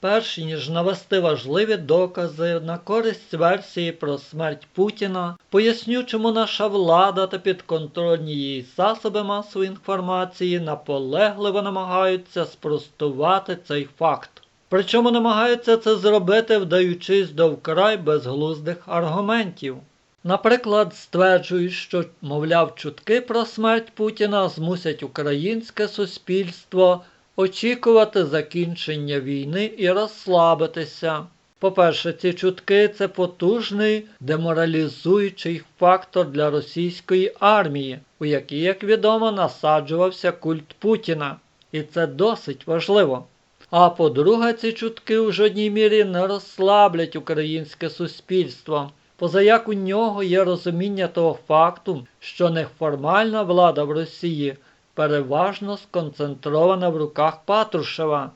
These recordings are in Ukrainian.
перш ніж навести важливі докази на користь версії про смерть Путіна, поясню, чому наша влада та підконтрольні її засоби масової інформації наполегливо намагаються спростувати цей факт. Причому намагаються це зробити, вдаючись до вкрай безглуздих аргументів. Наприклад, стверджують, що, мовляв, чутки про смерть Путіна змусять українське суспільство очікувати закінчення війни і розслабитися. По-перше, ці чутки це потужний деморалізуючий фактор для російської армії, у якій, як відомо, насаджувався культ Путіна. І це досить важливо. А по-друге, ці чутки у жодній мірі не розслаблять українське суспільство. Позаяк у нього є розуміння того факту, що неформальна влада в Росії переважно сконцентрована в руках Патрушева,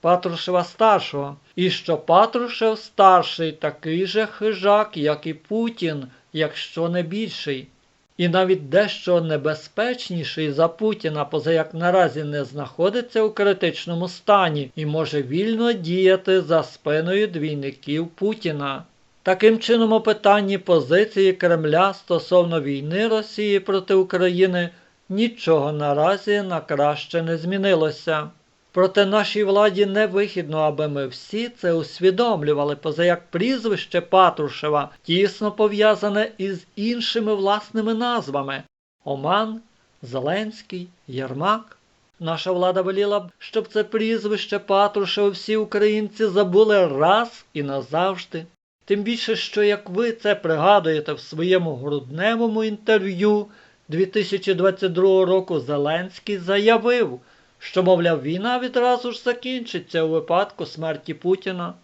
Патрушева старшого, і що Патрушев старший такий же хижак, як і Путін, якщо не більший. І навіть дещо небезпечніший за Путіна, позаяк наразі не знаходиться у критичному стані і може вільно діяти за спиною двійників Путіна. Таким чином, у питанні позиції Кремля стосовно війни Росії проти України нічого наразі на краще не змінилося. Проте нашій владі не вигідно, аби ми всі це усвідомлювали, позаяк прізвище Патрушева тісно пов'язане із іншими власними назвами Оман, Зеленський, Єрмак. Наша влада воліла б, щоб це прізвище Патрушева всі українці забули раз і назавжди. Тим більше, що як ви це пригадуєте в своєму грудневому інтерв'ю 2022 року, Зеленський заявив, що, мовляв, війна відразу ж закінчиться у випадку смерті Путіна.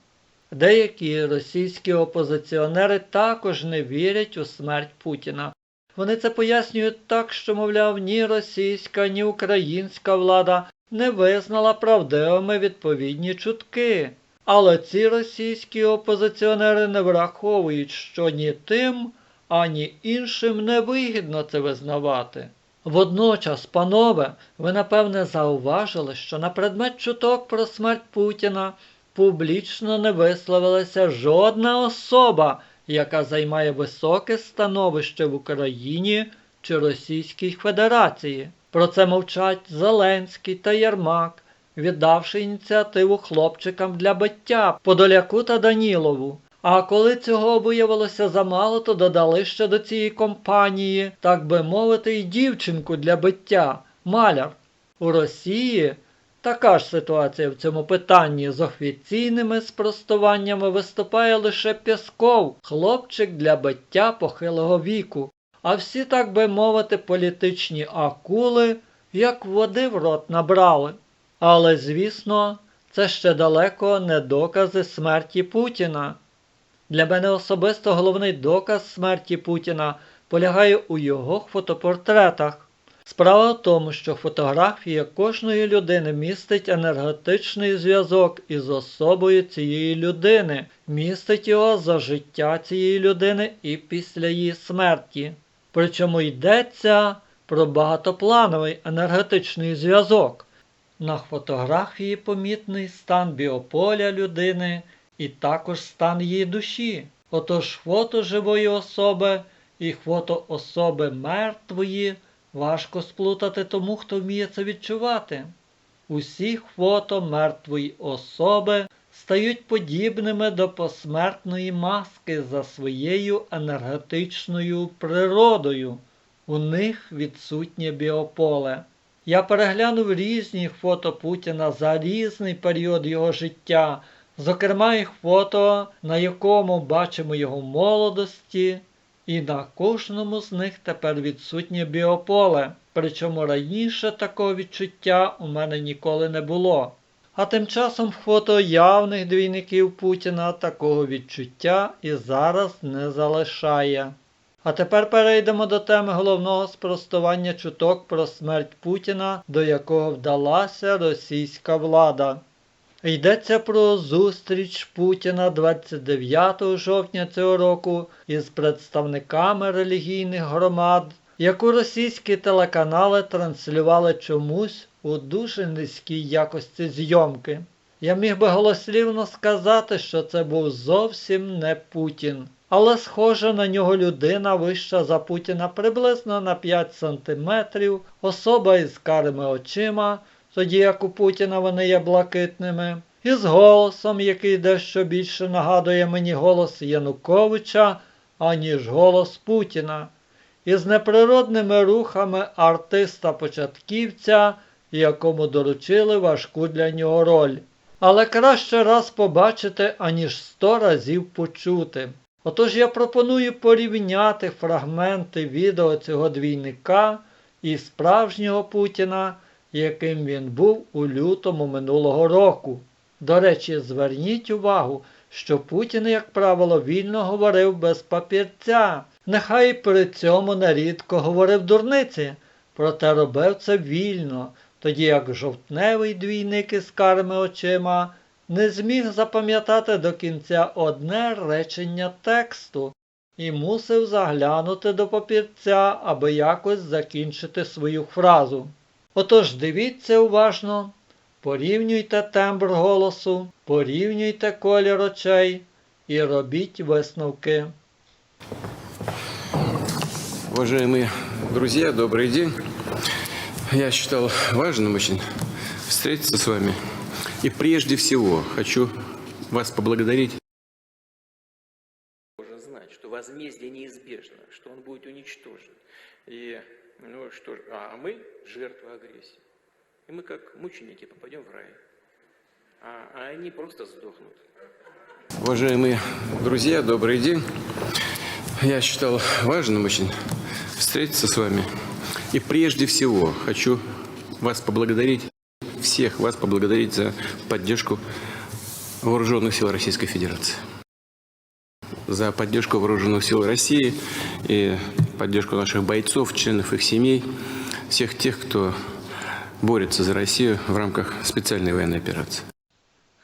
Деякі російські опозиціонери також не вірять у смерть Путіна. Вони це пояснюють так, що, мовляв, ні російська, ні українська влада не визнала правдивими відповідні чутки. Але ці російські опозиціонери не враховують, що ні тим, ані іншим не вигідно це визнавати. Водночас, панове, ви напевне зауважили, що на предмет чуток про смерть Путіна публічно не висловилася жодна особа, яка займає високе становище в Україні чи Російській Федерації. Про це мовчать Зеленський та Єрмак, віддавши ініціативу хлопчикам для биття Подоляку та Данілову. А коли цього виявилося замало, то додали ще до цієї компанії, так би мовити, і дівчинку для биття маляр. У Росії така ж ситуація в цьому питанні з офіційними спростуваннями виступає лише Пєсков, хлопчик для биття похилого віку. А всі, так би мовити, політичні акули, як води в рот набрали. Але, звісно, це ще далеко не докази смерті Путіна. Для мене особисто головний доказ смерті Путіна полягає у його фотопортретах. Справа в тому, що фотографія кожної людини містить енергетичний зв'язок із особою цієї людини, містить його за життя цієї людини і після її смерті. Причому йдеться про багатоплановий енергетичний зв'язок. На фотографії помітний стан біополя людини і також стан її душі. Отож фото живої особи і фото особи мертвої важко сплутати тому, хто вміє це відчувати. Усі фото мертвої особи стають подібними до посмертної маски за своєю енергетичною природою. У них відсутнє біополе. Я переглянув різні фото Путіна за різний період його життя, зокрема їх фото, на якому бачимо його молодості, і на кожному з них тепер відсутнє біополе, причому раніше такого відчуття у мене ніколи не було. А тим часом фото явних двійників Путіна такого відчуття і зараз не залишає. А тепер перейдемо до теми головного спростування чуток про смерть Путіна, до якого вдалася російська влада. Йдеться про зустріч Путіна 29 жовтня цього року із представниками релігійних громад, яку російські телеканали транслювали чомусь у дуже низькій якості зйомки. Я міг би голослівно сказати, що це був зовсім не Путін. Але схожа на нього людина вища за Путіна приблизно на 5 сантиметрів, особа із карими очима, тоді як у Путіна вони є блакитними, і з голосом, який дещо більше нагадує мені голос Януковича, аніж голос Путіна, і з неприродними рухами артиста-початківця, якому доручили важку для нього роль. Але краще раз побачити, аніж сто разів почути. Отож я пропоную порівняти фрагменти відео цього двійника і справжнього Путіна, яким він був у лютому минулого року. До речі, зверніть увагу, що Путін, як правило, вільно говорив без папірця, нехай при цьому нерідко говорив дурниці, проте робив це вільно, тоді як жовтневий двійник із карими очима не зміг запам'ятати до кінця одне речення тексту і мусив заглянути до папірця, аби якось закінчити свою фразу. Отож дивіться уважно, порівнюйте тембр голосу, порівнюйте колір очей і робіть висновки. Уважаемые друзья, добрый день. Я считал важным очень встретиться с вами. И прежде всего хочу вас поблагодарить. должен знать, что возмездие неизбежно, что он будет уничтожен. И, ну что ж, а мы жертвы агрессии. И мы как мученики попадем в рай. А, а они просто сдохнут. Уважаемые друзья, добрый день. Я считал важным очень встретиться с вами. И прежде всего хочу вас поблагодарить, всех вас поблагодарить за поддержку Вооруженных сил Российской Федерации. За поддержку Вооруженных сил России и поддержку наших бойцов, членов их семей, всех тех, кто борется за Россию в рамках специальной военной операции.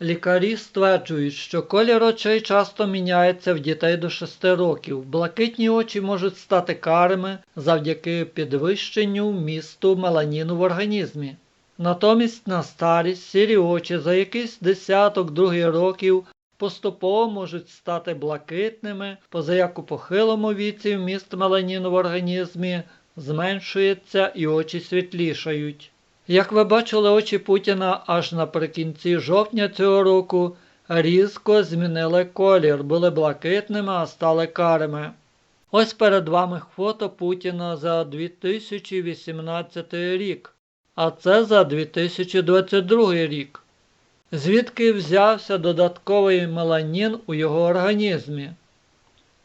Лікарі стверджують, що колір очей часто міняється в дітей до 6 років. Блакитні очі можуть стати карими завдяки підвищенню вмісту меланіну в організмі. Натомість на старість сірі очі за якийсь десяток другий років поступово можуть стати блакитними, позаяк у похилому віці вміст меланіну в організмі зменшується і очі світлішають. Як ви бачили, очі Путіна аж наприкінці жовтня цього року різко змінили колір, були блакитними, а стали карими. Ось перед вами фото Путіна за 2018 рік, а це за 2022 рік. Звідки взявся додатковий меланін у його організмі?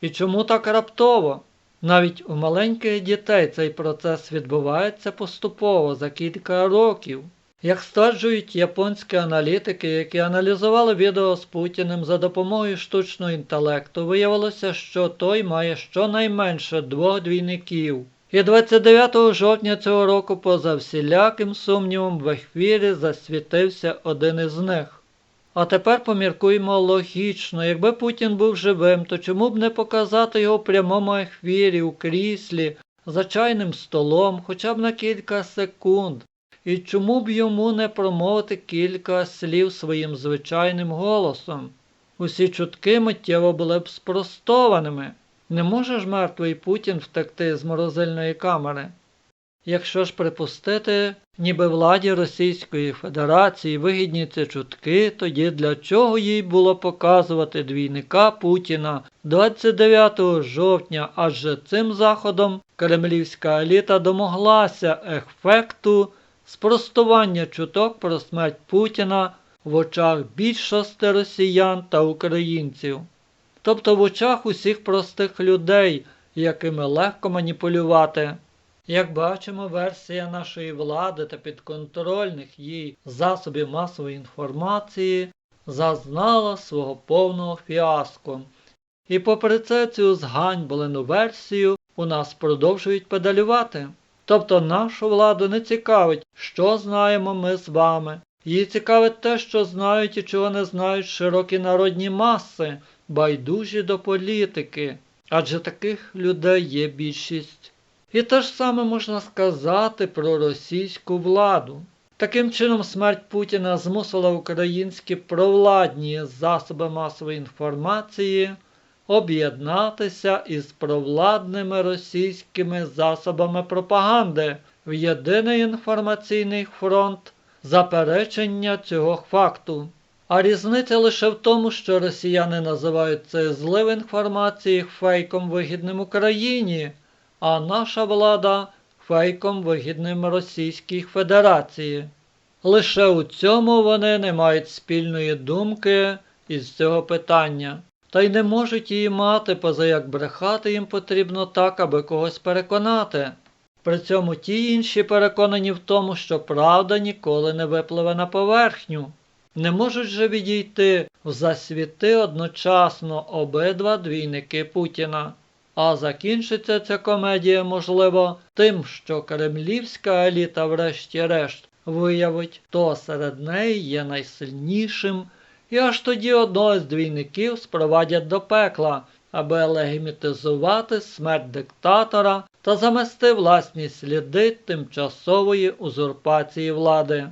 І чому так раптово? Навіть у маленьких дітей цей процес відбувається поступово за кілька років. Як стверджують японські аналітики, які аналізували відео з Путіним за допомогою штучного інтелекту, виявилося, що той має щонайменше двох двійників. І 29 жовтня цього року, поза всіляким сумнівом, в ефірі засвітився один із них. А тепер поміркуємо логічно. Якби Путін був живим, то чому б не показати його прямому ефірі, у кріслі, за чайним столом, хоча б на кілька секунд? І чому б йому не промовити кілька слів своїм звичайним голосом? Усі чутки миттєво були б спростованими. Не може ж мертвий Путін втекти з морозильної камери? Якщо ж припустити, ніби владі Російської Федерації вигідні ці чутки, тоді для чого їй було показувати двійника Путіна 29 жовтня, адже цим заходом кремлівська еліта домоглася ефекту спростування чуток про смерть Путіна в очах більшості росіян та українців. Тобто в очах усіх простих людей, якими легко маніпулювати. Як бачимо, версія нашої влади та підконтрольних їй засобів масової інформації зазнала свого повного фіаско. І попри це цю зганьблену версію у нас продовжують педалювати. Тобто нашу владу не цікавить, що знаємо ми з вами. Їй цікавить те, що знають і чого не знають широкі народні маси, байдужі до політики, адже таких людей є більшість. І те ж саме можна сказати про російську владу. Таким чином, смерть Путіна змусила українські провладні засоби масової інформації об'єднатися із провладними російськими засобами пропаганди в єдиний інформаційний фронт заперечення цього факту. А різниця лише в тому, що росіяни називають цей злив інформації фейком вигідним Україні, а наша влада фейком вигідним Російській Федерації. Лише у цьому вони не мають спільної думки із цього питання, та й не можуть її мати, поза як брехати їм потрібно так, аби когось переконати. При цьому ті інші переконані в тому, що правда ніколи не випливе на поверхню. Не можуть же відійти в засвіти одночасно обидва двійники Путіна. А закінчиться ця комедія, можливо, тим, що кремлівська еліта, врешті-решт, виявить, хто серед неї є найсильнішим, і аж тоді одного з двійників спровадять до пекла, аби легімітизувати смерть диктатора та замести власні сліди тимчасової узурпації влади.